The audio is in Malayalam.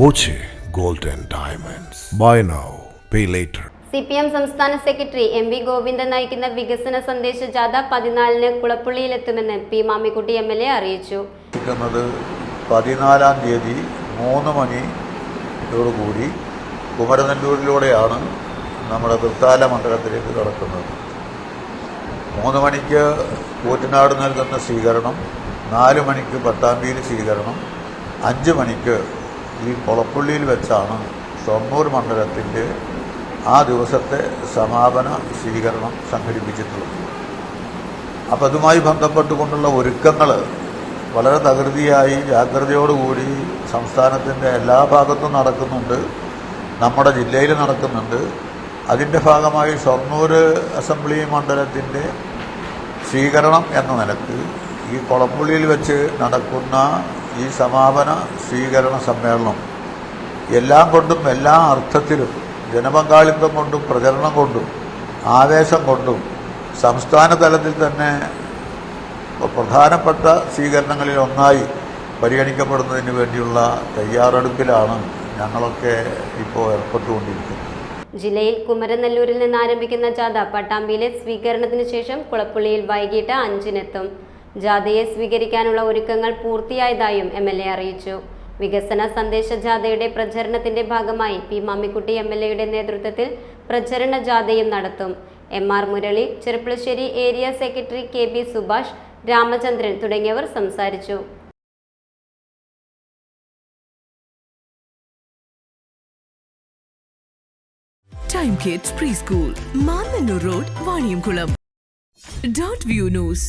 Boche gold and diamonds. Buy now pay later C P M സംസ്ഥാന സെക്രട്ടറി എം വി ഗോവിന്ദൻ നയിക്കുന്ന വികസന സന്ദേശ ജാഥ പതിനാലിന് കുളപ്പുള്ളിയിലെത്തുമെന്ന് P Mamikutty M L A അറിയിച്ചു. പതിനാലാം തീയതി മൂന്ന് മണിയോടുകൂടി കുമരനെല്ലൂരിലൂടെയാണ് നമ്മുടെ തൃത്താല മണ്ഡലത്തിലേക്ക് കടക്കുന്നത്. മൂന്ന് മണിക്ക് കൂറ്റനാട് നൽകുന്ന സ്വീകരണം നാല് മണിക്ക് പട്ടാമ്പിയിൽ സ്വീകരണം അഞ്ച് മണിക്ക് ഈ കൊളപ്പള്ളിയിൽ വെച്ചാണ് ഷൊർണൂർ മണ്ഡലത്തിന്റെ ആ ദിവസത്തെ സമാപന സ്വീകരണം സംഘടിപ്പിച്ചിട്ടുള്ളത്. അപ്പോൾ അതുമായി ബന്ധപ്പെട്ടുകൊണ്ടുള്ള ഒരുക്കങ്ങൾ വളരെ തകൃതിയായി ജാഗ്രതയോടുകൂടി സംസ്ഥാനത്തിന്റെ എല്ലാ ഭാഗത്തും നടക്കുന്നുണ്ട് നമ്മുടെ ജില്ലയിൽ നടക്കുന്നുണ്ട്. അതിന്റെ ഭാഗമായി ഷൊർണൂർ അസംബ്ലി മണ്ഡലത്തിന്റെ സ്വീകരണം എന്ന നിലയ്ക്ക് ഈ കൊളപ്പുള്ളിയിൽ വെച്ച് നടക്കുന്ന ഈ സമാപന സ്വീകരണ സമ്മേളനം എല്ലാം കൊണ്ടും എല്ലാ അർത്ഥത്തിലും ജനപങ്കാളിത്തം കൊണ്ടും പ്രചരണം കൊണ്ടും ആവേശം കൊണ്ടും സംസ്ഥാന തലത്തിൽ തന്നെ പ്രധാനപ്പെട്ട സ്വീകരണങ്ങളിൽ ഒന്നായി പരിഗണിക്കപ്പെടുന്നതിന് വേണ്ടിയുള്ള തയ്യാറെടുപ്പിലാണ് ഞങ്ങളൊക്കെ ഇപ്പോൾ ഏർപ്പെട്ടുകൊണ്ടിരിക്കുന്നത്. ജില്ലയിൽ കുമരനെല്ലൂരിൽ നിന്ന് ആരംഭിക്കുന്ന ജാഥ പട്ടാമ്പിയിലെ സ്വീകരണത്തിന് ശേഷം കുളപ്പുള്ളിയിൽ വൈകിട്ട് അഞ്ചിനെത്തും. ജാഥയെ സ്വീകരിക്കാനുള്ള ഒരുക്കങ്ങൾ പൂർത്തിയായതായും എം എൽ എ അറിയിച്ചു. വികസന സന്ദേശ ജാഥയുടെ പ്രചരണത്തിന്റെ ഭാഗമായി പി മാമ്മിക്കുട്ടി എം എൽ എയുടെ നേതൃത്വത്തിൽ പ്രചരണ ജാഥയും നടത്തും. M R Murali Cherpulassery area secretary K B Subhash Ramachandran തുടങ്ങിയവർ സംസാരിച്ചു. Time kids pre school Mannannur road Vaniyamkulam dot view news